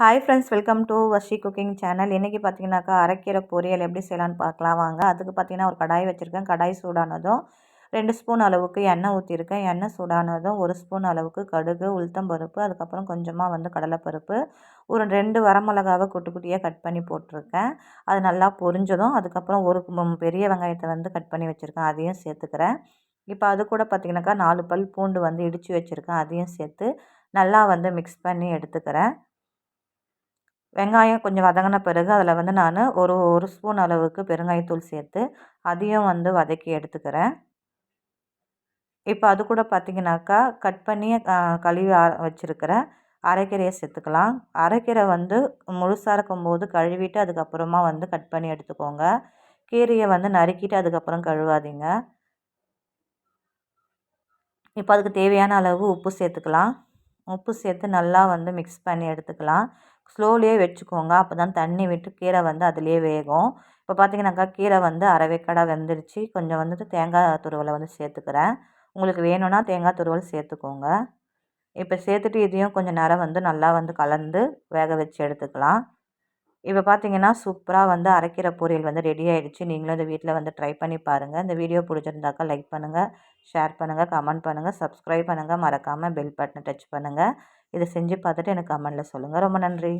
Hi friends welcome to Vashi cooking channel இன்றைக்கி பார்த்தீங்கன்னாக்கா அரைக்கீரை பொரியல் எப்படி செய்யலான்னு பார்க்கலாம். வாங்க அதுக்கு பார்த்தீங்கன்னா ஒரு கடாய் வச்சுருக்கேன். கடாய் சூடானதும் ரெண்டு ஸ்பூன் அளவுக்கு எண்ணெய் ஊற்றிருக்கேன் எண்ணெய் சூடானதும் ஒரு ஸ்பூன் அளவுக்கு கடுகு உளுத்தம்பருப்பு அதுக்கப்புறம் கொஞ்சமாக வந்து கடலைப்பருப்பு ஒரு ரெண்டு வரமிளகாவை குட்டி குட்டியாக கட் பண்ணி போட்டிருக்கேன். அது நல்லா பொரிஞ்சதும் அதுக்கப்புறம் ஒரு பெரிய வெங்காயத்தை வந்து கட் பண்ணி வச்சுருக்கேன். அதையும் சேர்த்துக்கிறேன். இப்போ அது கூட பார்த்திங்கனாக்கா நாலு பல் பூண்டு வந்து இடித்து வச்சுருக்கேன். அதையும் சேர்த்து நல்லா வந்து மிக்ஸ் பண்ணி எடுத்துக்கிறேன். வெங்காயம் கொஞ்சம் வதங்கின பிறகு அதில் வந்து நான் ஒரு ஒரு ஸ்பூன் அளவுக்கு பெருங்காயத்தூள் சேர்த்து அதையும் வந்து வதக்கி எடுத்துக்கிறேன். இப்போ அது கூட பார்த்திங்கனாக்கா கட் பண்ணி கழுவி வச்சுருக்கிற அரைக்கீரையை சேர்த்துக்கலாம். அரைக்கீரை வந்து முழுசாக இருக்கும்போது கழுவிட்டு அதுக்கப்புறமா வந்து கட் பண்ணி எடுத்துக்கோங்க. கீரையை வந்து நறுக்கிட்டு அதுக்கப்புறம் கழுவாதீங்க. இப்போ அதுக்கு தேவையான அளவு உப்பு சேர்த்துக்கலாம். உப்பு சேர்த்து நல்லா வந்து மிக்ஸ் பண்ணி எடுத்துக்கலாம். ஸ்லோலியே வச்சுக்கோங்க. அப்போ தான் தண்ணி விட்டு கீரை வந்து அதுலேயே வேகும். இப்போ பார்த்தீங்கன்னாக்கா கீரை வந்து அரைவேக்காடாக வெந்துருச்சு. கொஞ்சம் வந்துட்டு தேங்காய் துருவலை வந்து சேர்த்துக்கிறேன். உங்களுக்கு வேணும்னா தேங்காய் துருவல் சேர்த்துக்கோங்க. இப்போ சேர்த்துட்டு இதையும் கொஞ்சம் நேரம் வந்து நல்லா வந்து கலந்து வேக வச்சு எடுத்துக்கலாம். இப்போ பார்த்தீங்கன்னா சூப்பராக வந்து அரைக்கிற பொரியல் வந்து ரெடி ஆகிடுச்சு நீங்களும் இந்த வீட்டில் வந்து ட்ரை பண்ணி பாருங்கள் இந்த வீடியோ பிடிச்சிருந்தாக்கா லைக் பண்ணுங்கள் ஷேர் பண்ணுங்கள் கமெண்ட் பண்ணுங்கள் சப்ஸ்கிரைப் பண்ணுங்கள் மறக்காமல் பெல் பட்டனை டச் பண்ணுங்கள் இதை செஞ்சு பார்த்துட்டு எனக்கு கமெண்டில் சொல்லுங்கள் ரொம்ப நன்றி.